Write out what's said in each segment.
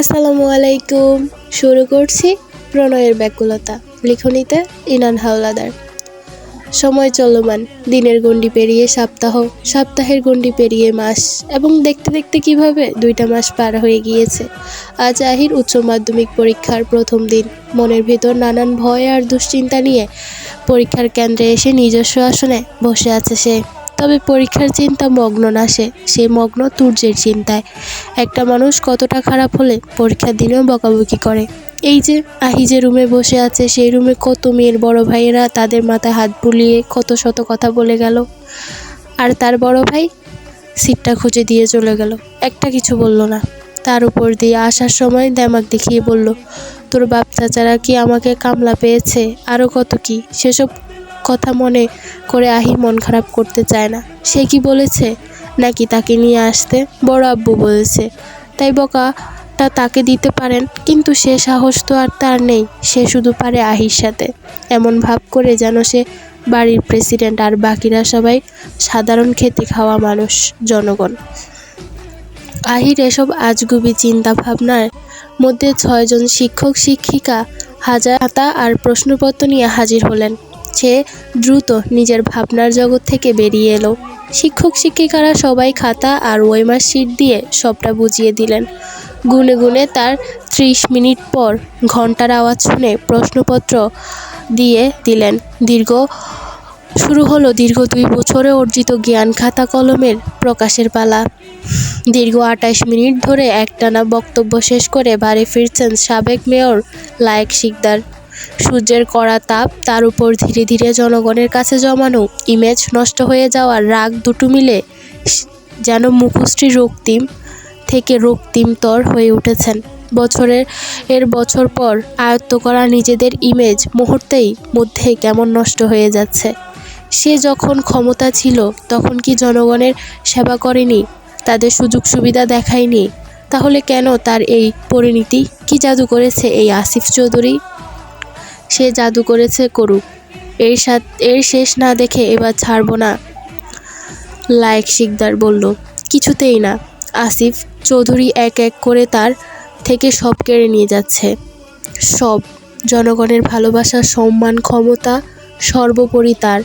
আসসালামু আলাইকুম। শুরু করছি প্রণয়ের ব্যাকুলতা, লিখনিতে ইনান হাওলাদার। সময় চলমান, দিনের গণ্ডি পেরিয়ে সপ্তাহ, সপ্তাহের গণ্ডি পেরিয়ে মাস, এবং দেখতে দেখতে কীভাবে দুইটা মাস পার হয়ে গিয়েছে। আজ আহির উচ্চ মাধ্যমিক পরীক্ষার প্রথম দিন। মনের ভেতর নানান ভয় আর দুশ্চিন্তা নিয়ে পরীক্ষার কেন্দ্রে এসে নিজস্ব আসনে বসে আছে সে। তবে পরীক্ষার চিন্তা মগ্ন না সে সে মগ্ন তুর্যের চিন্তায়। একটা মানুষ কতটা খারাপ হলে পরীক্ষার দিনেও বকাবকি করে। এই যে আহি যে রুমে বসে আছে, সেই রুমে কত মেয়ের বড় ভাইয়েরা তাদের মাথায় হাত বুলিয়ে কত শত কথা বলে গেল। আর তার বড় ভাই সিটটা খুঁজে দিয়ে চলে গেল। একটা কিছু বলল না। তার উপর দিয়ে আসার সময় দেমাক দেখিয়ে বলল, তোর বাপ চাচারা কি আমাকে কামলা পেয়েছে? আরও কত কি? সেসব কথা মনে করে আহি মন খারাপ করতে চায় না। সে কি বলেছে? নাকি তাকে নিয়ে আসতে? বড় আব্বু বলেছে। তাই বকাটা তাকে দিতে পারেন, কিন্তু সে সাহস তো আর তার নেই। সে শুধু পারে আহির সাথে। এমন ভাব করে যেন সে বাড়ির প্রেসিডেন্ট আর বাকিরা সবাই সাধারণ খেতে খাওয়া মানুষ, জনগণ। আহির এসব আজগুবি চিন্তা ভাবনার মধ্যে ছয়জন শিক্ষক, শিক্ষিকা, হাজার আর প্রশ্নপত্র নিয়ে হাজির হলেন। সে দ্রুত নিজের ভাবনার জগৎ থেকে বেরিয়ে এলো। শিক্ষক, শিক্ষিকারা সবাই খাতা আর ওয়েমার শিট দিয়ে সবটা বুঝিয়ে দিলেন। গুনে গুনে তার ত্রিশ মিনিট পর ঘণ্টার আওয়াজ শুনে প্রশ্নপত্র দিয়ে দিলেন। দীর্ঘ, শুরু হলো দীর্ঘ দুই বছরে অর্জিত জ্ঞান খাতা কলমের প্রকাশের পালা। দীর্ঘ আঠাশ মিনিট ধরে একটানা বক্তব্য শেষ করে বাড়ি ফিরছেন সাবেক মেয়র লায়েক শিকদার। সূর্যের কড়া তাপ তার উপর ধীরে ধীরে জনগণের কাছে জমানো ইমেজ নষ্ট হয়ে যাওয়ার রাগ দুটো মিলে যেন মুখশ্রী রক্তিম থেকে রক্তিমতর হয়ে উঠেছেন। বছরের, এর বছর পর আয়ত্ত করা নিজেদের ইমেজ মুহূর্তেই মধ্যে কেমন নষ্ট হয়ে যাচ্ছে। সে যখন ক্ষমতা ছিল, তখন কি জনগণের সেবা করেনি, তাদের সুযোগ সুবিধা দেখায়নি? তাহলে কেন তার এই পরিণতি? কি জাদু করেছে এই আসিফ চৌধুরী? সে জাদু করেছে করুক। এর সাথ, এর শেষ না দেখে এবার ছাড়বো না। লায়েক শিকদার বলল, কিছুতেই না। আসিফ চৌধুরী এক এক করে তার থেকে সব কেড়ে নিয়ে যাচ্ছে। সব, জনগণের ভালোবাসা, সম্মান, ক্ষমতা সর্বোপরি তার।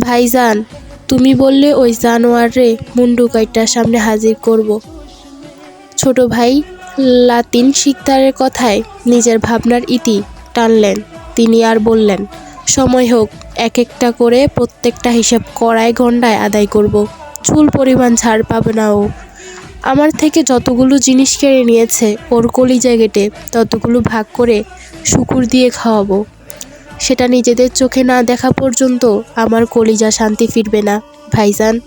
ভাইজান, তুমি বললে ওই জানোয়ারে মুন্ডু কাইটার সামনে হাজির করব। ছোট ভাই, লাতিন শিকদারের কথায় নিজের ভাবনার ইতি টানলেন। তিনি আর বললেন, সময় হোক এক একটা করে প্রত্যেকটা হিসাব কড়ায় গন্ডায় আদায় করব। চুল পরিমাণ ছাড় পাবে না ও। আমার থেকে যতগুলো জিনিস কেড়ে নিয়েছে, ওর কলিজা গেটে ততগুলো ভাগ করে শুকুর দিয়ে খাওয়াবো। সেটা নিজেদের চোখে না দেখা পর্যন্ত আমার কলিজা শান্তি ফিরবে না, ভাইজান।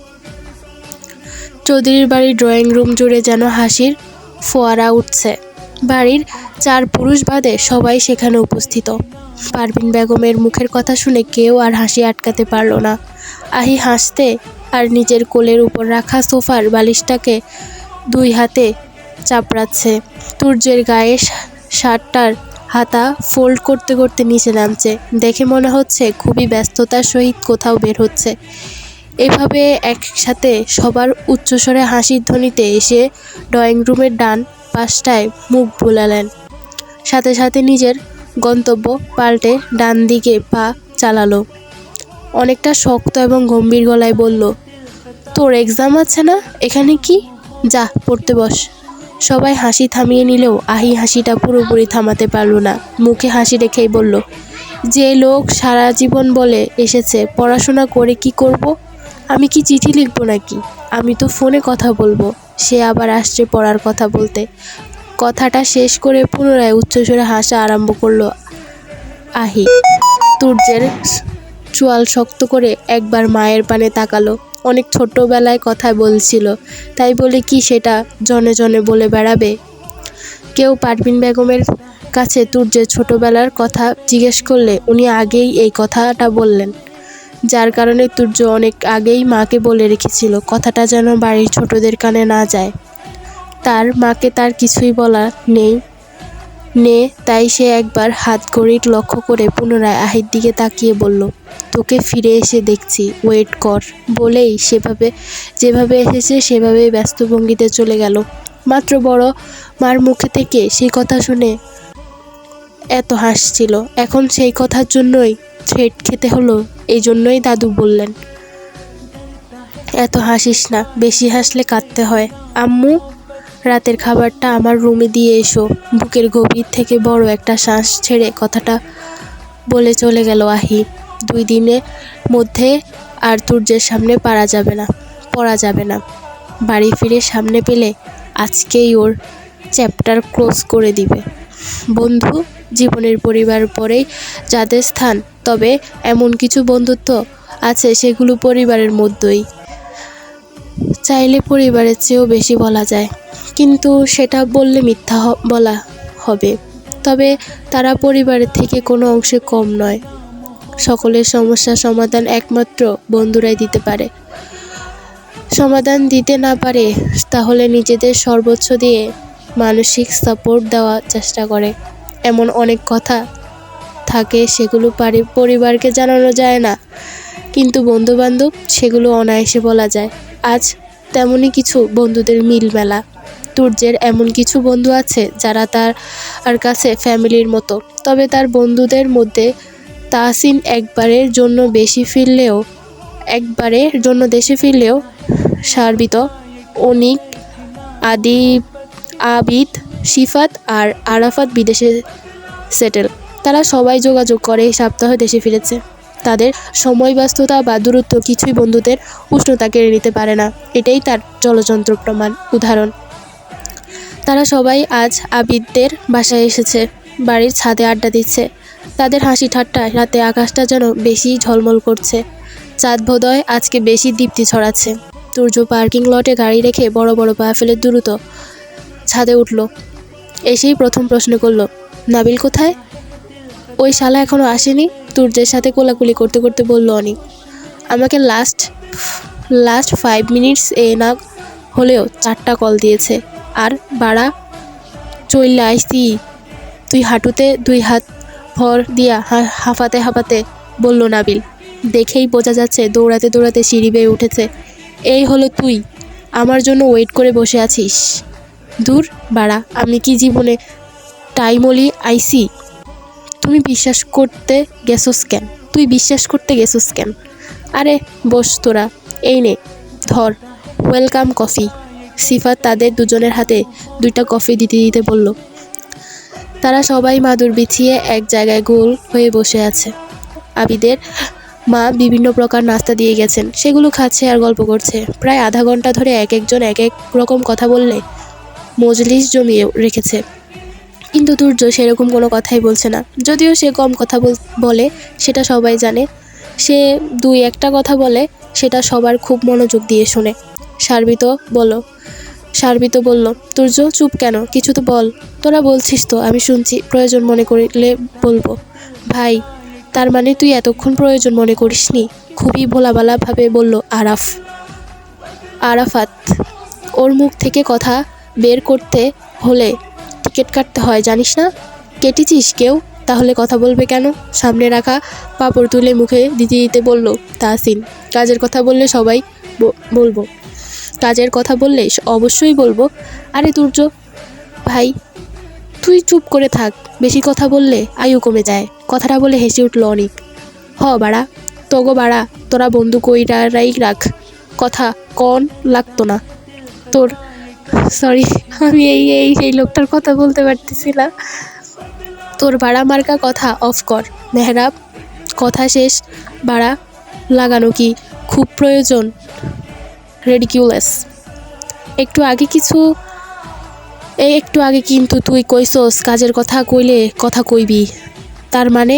চৌধুরীর বাড়ির ড্রয়িং রুম জুড়ে যেন হাসির ফোয়ারা উঠছে। বাড়ির চার পুরুষ বাদে সবাই সেখানে উপস্থিত। পারভিন বেগমের মুখের কথা শুনে কেউ আর হাসি আটকাতে পারল না। আহি হাসতে আর নিজের কোলের উপর রাখা সোফার বালিশটাকে দুই হাতে চাপড়াচ্ছে। তুর্যের গায়ে শার্টটার হাতা ফোল্ড করতে করতে নিচে নামছে। দেখে মনে হচ্ছে খুবই ব্যস্ততার সহিত কোথাও বের হচ্ছে। এভাবে একসাথে সবার উচ্চস্বরে হাসির ধ্বনিতে এসে ড্রয়িং রুমের ডান পাশটায় মুখ বুলালেন সাথে সাথে নিজের গন্তব্য পাল্টে ডান দিকে পা চালালো। অনেকটা শক্ত এবং গম্ভীর গলায় বলল, তোর এক্সাম আছে না? এখানে কি? যা, পড়তে বস। সবাই হাসি থামিয়ে নিলেও আহি হাসিটা পুরোপুরি থামাতে পারল না। মুখে হাসি রেখেই বলল, যে লোক সারা জীবন বলে এসেছে, পড়াশোনা করে কি করব? আমি কি চিঠি লিখব নাকি? আমি তো ফোনে কথা বলব। সে আবার আসছে পড়ার কথা বলতে। কথাটা শেষ করে পুনরায় উচ্চস্বরে হাসা আরম্ভ করল আহি। তুর্যের চোয়াল শক্ত করে একবার মায়ের পানে তাকালো। অনেক ছোট্টবেলায় কথা বলছিল, তাই বলে কি সেটা জনে জনে বলে বেড়াবে? কেউ পারভিন বেগমের কাছে তুর্যের ছোটবেলার কথা জিজ্ঞেস করলে উনি আগেই এই কথাটা বললেন। যার কারণে তুর্য অনেক আগেই মাকে বলে রেখেছিল, কথাটা যেন বাড়ির ছোটদের কানে না যায়। তার মাকে তার কিছুই বলা নেই। নে, তাই সে একবার হাত ঘড়ির লক্ষ্য করে পুনরায় আহির দিকে তাকিয়ে বলল, তোকে ফিরে এসে দেখছি, ওয়েট কর। বলেই সেভাবে, যেভাবে এসেছে সেভাবেই ব্যস্ত ভঙ্গিতে চলে গেল। মাত্র বড় মার মুখে থেকে সেই কথা শুনে এত হাসছিল। এখন সেই কথার জন্যই থ্রেট খেতে হলো এই জন্যই দাদু বললেন। এত হাসিস না, বেশি হাসলে কাঁদতে হয়। আম্মু, রাতের খাবারটা আমার রুমে দিয়ে এসো। বুকের গভীর থেকে বড় একটা শ্বাস ছেড়ে কথাটা বলে চলে গেল আহি। দুই দিনের মধ্যে আর তুর্যের সামনে পারা যাবে না, পড়া যাবে না। বাড়ি ফিরে সামনে পেলে আজকেই ওর চ্যাপ্টার ক্লোজ করে দিবে। বন্ধু জীবনের পরিবার পরেই যাদের স্থান, তবে এমন কিছু বন্ধুত্ব আছে সেগুলো পরিবারের মধ্যেই। চাইলে পরিবারের চেয়েও বেশি বলা যায়, কিন্তু সেটা বললে মিথ্যা বলা হবে। তবে তারা পরিবারের থেকে কোনো অংশে কম নয়। সকলের সমস্যার সমাধান একমাত্র বন্ধুরাই দিতে পারে। সমাধান দিতে না পারে, তাহলে নিজেদের সর্বোচ্চ দিয়ে মানসিক সাপোর্ট দেওয়ার চেষ্টা করে। এমন অনেক কথা থাকে, সেগুলো পারি, পরিবারকে জানানো যায় না। কিন্তু বন্ধুবান্ধব, সেগুলো অনায়াসে বলা যায়। আজ তেমনই কিছু বন্ধুদের মিল মেলা তুর্যের এমন কিছু বন্ধু আছে, যারা তার, আর কাছে ফ্যামিলির মতো। তবে তার বন্ধুদের মধ্যে তাহসিন একবারের জন্য বেশি ফিরলেও একবারের জন্য দেশে ফিরলেও সার্বিত অনিক আদি, আবিদ শিফাত আর আরাফাত বিদেশে সেটেল। তারা সবাই যোগাযোগ করে, সপ্তাহে দেশে ফিরেছে। তাদের সময় ব্যস্ততা বা দূরত্ব কিছুই বন্ধুদের উষ্ণতা কেড়ে নিতে পারে না। এটাই তার জলযন্ত্র প্রমাণ, উদাহরণ। তারা সবাই আজ আবিদদের বাসায় এসেছে, বাড়ির ছাদে আড্ডা দিচ্ছে। তাদের হাসি ঠাট্টা রাতে আকাশটা যেন বেশি ঝলমল করছে। চাঁদ বোধহয় আজকে বেশি দীপ্তি ছড়াচ্ছে। সূর্য পার্কিং লটে গাড়ি রেখে বড় বড় পা ফেলে দ্রুত ছাদে উঠল। এসেই প্রথম প্রশ্ন করল, নাবিল কোথায়? ওই শালা এখনও আসেনি। তুর্যের সাথে কোলাকুলি করতে করতে বলল অনিক, আমাকে লাস্ট লাস্ট ফাইভ মিনিটস এ না হলেও চারটা কল দিয়েছে। আর বাড়া চইল্লা আইসি। তুই হাঁটুতে দুই হাত ভর দিয়া হাঁফাতে হাঁপাতে বলল নাবিল, দেখেই বোঝা যাচ্ছে দৌড়াতে দৌড়াতে সিঁড়ি বেয়ে উঠেছে। এই হলো তুই। আমার জন্য ওয়েট করে বসে আছিস। দূর, বাড়া, আমি কি জীবনে টাইমলি আইসি তুমি বিশ্বাস করতে গেছোস কেন? তুই বিশ্বাস করতে গেছোস কেন? আরে, বস তোরা, এই নে, ধর ওয়েলকাম কফি সিফাত তাদের দুজনের হাতে দুইটা কফি দিতে দিতে বলল। তারা সবাই মাদুর বিছিয়ে এক জায়গায় গোল হয়ে বসে আছে। আবিদের মা বিভিন্ন প্রকার নাস্তা দিয়ে গেছেন। সেগুলো খাচ্ছে আর গল্প করছে। প্রায় আধা ঘণ্টা ধরে এক একজন এক এক রকম কথা বললে মজলিস জমিয়ে রেখেছে। কিন্তু দুর্য সেরকম কোনো কথাই বলছে না। যদিও সে কম কথা বল- সেটা সবাই জানে। সে দুই একটা কথা বলে, সেটা সবার খুব মনোযোগ দিয়ে শোনে। সার্বিত বলো সার্বিত বলল তুর্য চুপ কেন? কিছু তো বল। তোরা বলছিস তো, আমি শুনছি, প্রয়োজন মনে করলে বলব। ভাই, তার মানে তুই এতক্ষণ প্রয়োজন মনে করিসনি? খুবই ভোলাবালাভাবে বলল, আরাফ। আরাফাত। ওর মুখ থেকে কথা বের করতে হলে টিকিট কাটতে হয়, জানিস না? কেটেছিস কেউ? তাহলে কথা বলবে কেন? সামনে রাখা পাপড় তুলে মুখে দিতে দিতে বলল, তাহসিন, কাজের কথা বললে সবাই বলব। কাজের কথা বললে অবশ্যই বলব। আরে তুর্য ভাই, তুই চুপ করে থাক। বেশি কথা বললে আয়ু কমে যায়। কথাটা বলে হেসে উঠল অনেক। হ, বাড়া। তগো, বাড়া। তোরা বন্ধু কইরাই রাখ। কথা কন লাগতো না। তোর সরি আমি এই এই সেই লোকটার কথা বলতে পারতেছি না তোর ভাড়া মার্কা কথা অফ কর মেহরাব, কথা শেষ। ভাড়া লাগানো কি? খুব প্রয়োজন। রেডিকিউলাস একটু আগে কিছু এই একটু আগে কিন্তু তুই কইসস, কাজের কথা কইলে কথা কইবি। তার মানে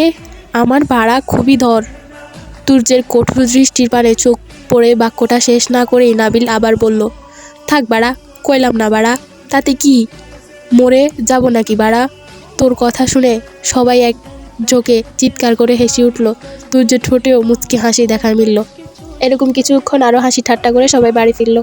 আমার ভাড়া খুবই ধর। তুর্যের কঠোর দৃষ্টির পানে চোখ পড়ে বাক্যটা শেষ না করেই নাবিল আবার বলল, থাক বাড়া কইলাম না বাড়া, তাতে কি? মরে যাব নাকি বাড়া? তোর কথা শুনে সবাই এক ঝোঁকে চিৎকার করে হেসে উঠল। যে ঠোঁটেও মুচকি হাসি দেখা মিলল। এরকম কিছুক্ষণ আরও হাসি ঠাট্টা করে সবাই বাড়ি ফিরল।